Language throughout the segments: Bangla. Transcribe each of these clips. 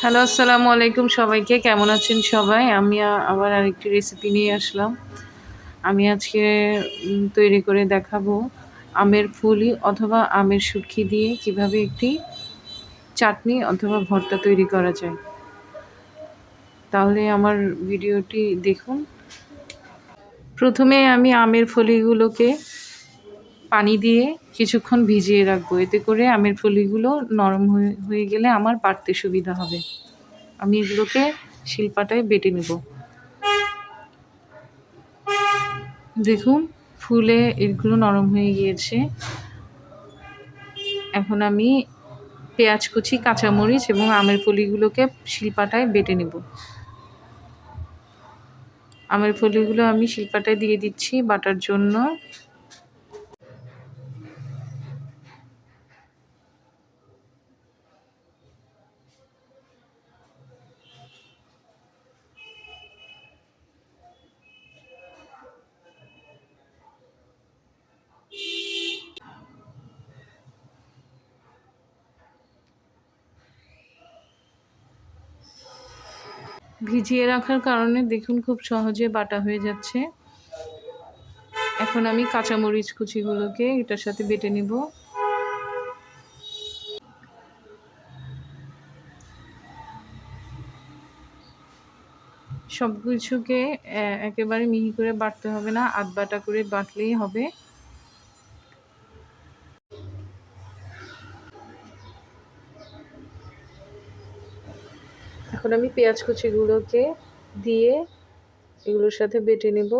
হ্যালো, আসসালামু আলাইকুম সবাইকে। কেমন আছেন সবাই? আমি আবার আরেকটি রেসিপি নিয়ে আসলাম। আমি আজকে তৈরি করে দেখাবো আমের ফুলি অথবা আমের শুটকি দিয়ে কীভাবে একটি চাটনি অথবা ভর্তা তৈরি করা যায়। তাহলে আমার ভিডিওটি দেখুন। প্রথমে আমি আমের ফলিগুলোকে পানি দিয়ে কিছুক্ষণ ভিজিয়ে রাখব। এতে করে আমের ফলিগুলো নরম হয়ে হয়ে গেলে আমার বাটতে সুবিধা হবে। আমি এগুলোকে শিল্পাটায় বেটে নেব। দেখুন, ফুলে এগুলো নরম হয়ে গিয়েছে। এখন আমি পেঁয়াজ কুচি, কাঁচামরিচ এবং আমের ফলিগুলোকে শিলপাটায় বেটে নেব। আমের ফলিগুলো আমি শিলপাটায় দিয়ে দিচ্ছি বাটার জন্য। ভিজিয়ে রাখার কারণে দেখুন খুব সহজে বাটা হয়ে যাচ্ছে। এখন আমি কাঁচামরিচ কুচিগুলোকে এটার সাথে বেটে নিব। সব কিছুকে একেবারে মিহি করে বাটতে হবে না আধ বাটা করে বাটলেই হবে। এখন আমি পেঁয়াজ কুচিগুলোকে দিয়ে এগুলোর সাথে বেটে নেব।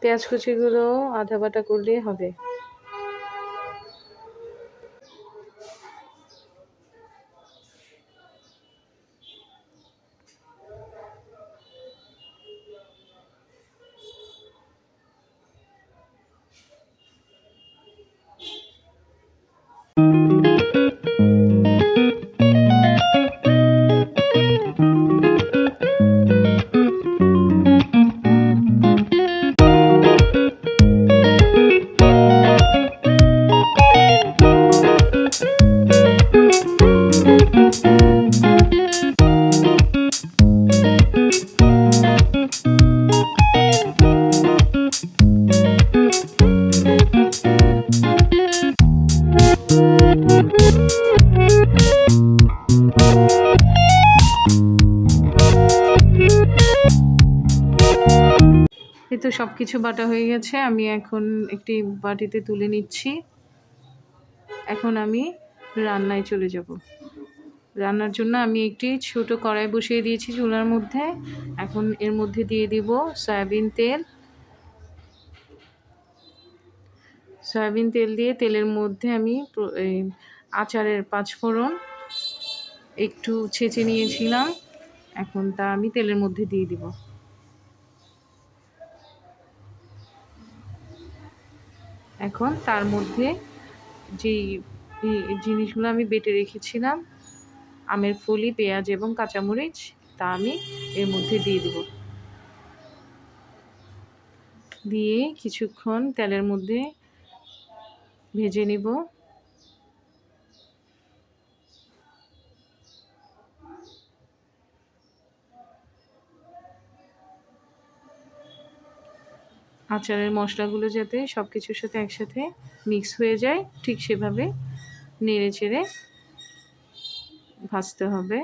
পেঁয়াজ কুচিগুলো আধা বাটা করলেই হবে। সব কিছু বাটা হয়ে গেছে। আমি এখন একটি বাটিতে তুলে নিচ্ছি। এখন আমি রান্নায় চলে যাব। রান্নার জন্য আমি একটি ছোট কড়াই বসিয়ে দিয়েছি চুলার মধ্যে। এখন এর মধ্যে দিয়ে দিব সয়াবিন তেল। সয়াবিন তেল দিয়ে তেলের মধ্যে আমি আচারের পাঁচফোড়ন একটু ছেঁচে নিয়েছিলাম। এখন তা আমি তেলের মধ্যে দিয়ে দিব। এখন তার মধ্যে যেই জিনিসগুলো আমি বেটে রেখেছিলাম, আমের ফলি, পেঁয়াজ এবং কাঁচামরিচ, তা আমি এর মধ্যে দিয়ে দেব। দিয়ে কিছুক্ষণ তেলের মধ্যে ভেজে নিব। আচারের মশলাগুলো যাতে সব কিছুর সাথে একসাথে মিক্স হয়ে যায়, ঠিক সেভাবে নেড়ে চেড়ে ভাজতে হবে।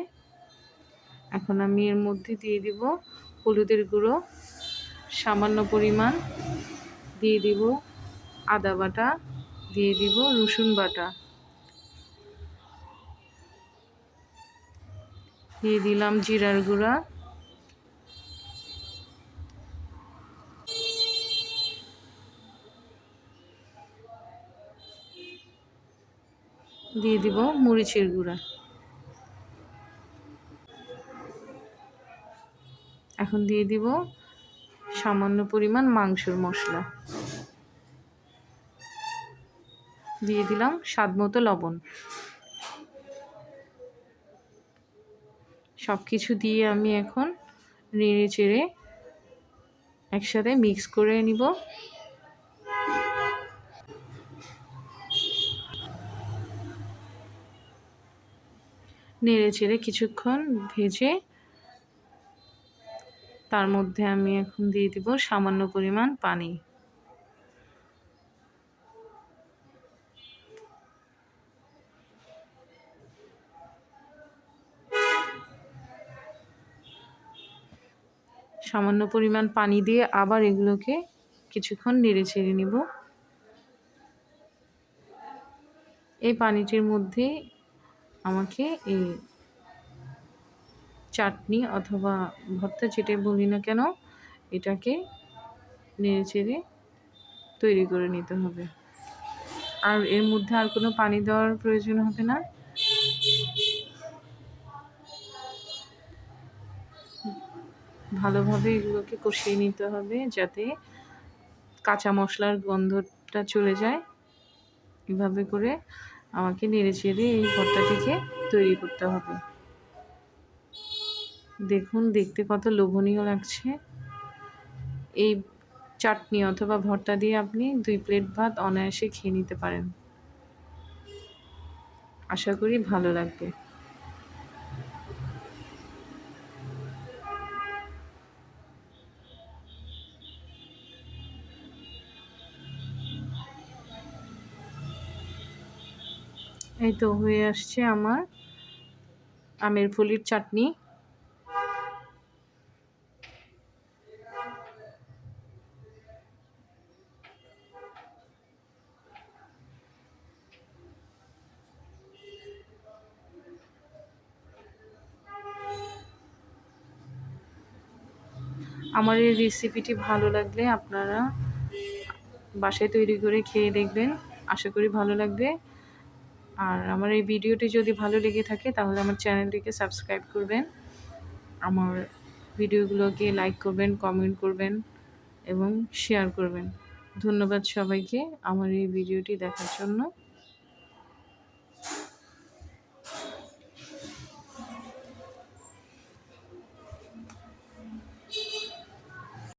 এখন আমি এর মধ্যে দিয়ে দিব হলুদের গুঁড়ো, সামান্য পরিমাণ দিয়ে দিব আদা বাটা, দিয়ে দিব রসুন বাটা। দিয়ে দিলাম জিরার গুঁড়া। দিয়ে দিব মরিচের গুঁড়া। এখন দিয়ে দিব সামান্য পরিমাণ মাংসর মশলা। দিয়ে দিলাম স্বাদ মতো লবণ। সব কিছু দিয়ে আমি এখন নেড়ে চেড়ে একসাথে মিক্স করে নিব। নেড়ে চেড়ে কিছুক্ষণ ভেজে তার মধ্যে আমি এখন দিয়ে দিব সামান্য পরিমাণ পানি। সামান্য পরিমাণ পানি দিয়ে আবার এগুলোকে কিছুক্ষণ নেড়ে ছেড়ে নিব। এই পানিটির মধ্যে আমাকে এই চাটনি অথবা ভর্তা যেটা বলি না কেন, এটাকে নেড়ে চেড়ে তৈরি করে নিতে হবে। আর এর মধ্যে আর কোনো পানি দেওয়ার প্রয়োজন হবে না। ভালোভাবে এগুলোকে কষিয়ে নিতে হবে যাতে কাঁচা মশলার গন্ধটা চলে যায়। এভাবে করে আমাকে নেড়ে চেড়ে এই ভর্তাটিকে তৈরি করতে হবে। দেখুন, দেখতে কত লোভনীয় লাগছে। এই চাটনি অথবা ভর্তা দিয়ে আপনি দুই প্লেট ভাত অনায়াসে খেয়ে নিতে পারেন। আশা করি ভালো লাগবে। এই তো হয়ে আসছে আমার আমের ফুলির চাটনি। আমার এই রেসিপিটি ভালো লাগলে আপনারা বাসায় তৈরি করে খেয়ে দেখবেন। আশা করি ভালো লাগবে। আর আমার এই ভিডিওটি যদি ভালো লেগে থাকে, তাহলে আমার চ্যানেলটিকে সাবস্ক্রাইব করবেন। আমার ভিডিওগুলোকে লাইক করবেন, কমেন্ট করবেন এবং শেয়ার করবেন। ধন্যবাদ সবাইকে। আমার এই ভিডিওটি দেখার জন্য।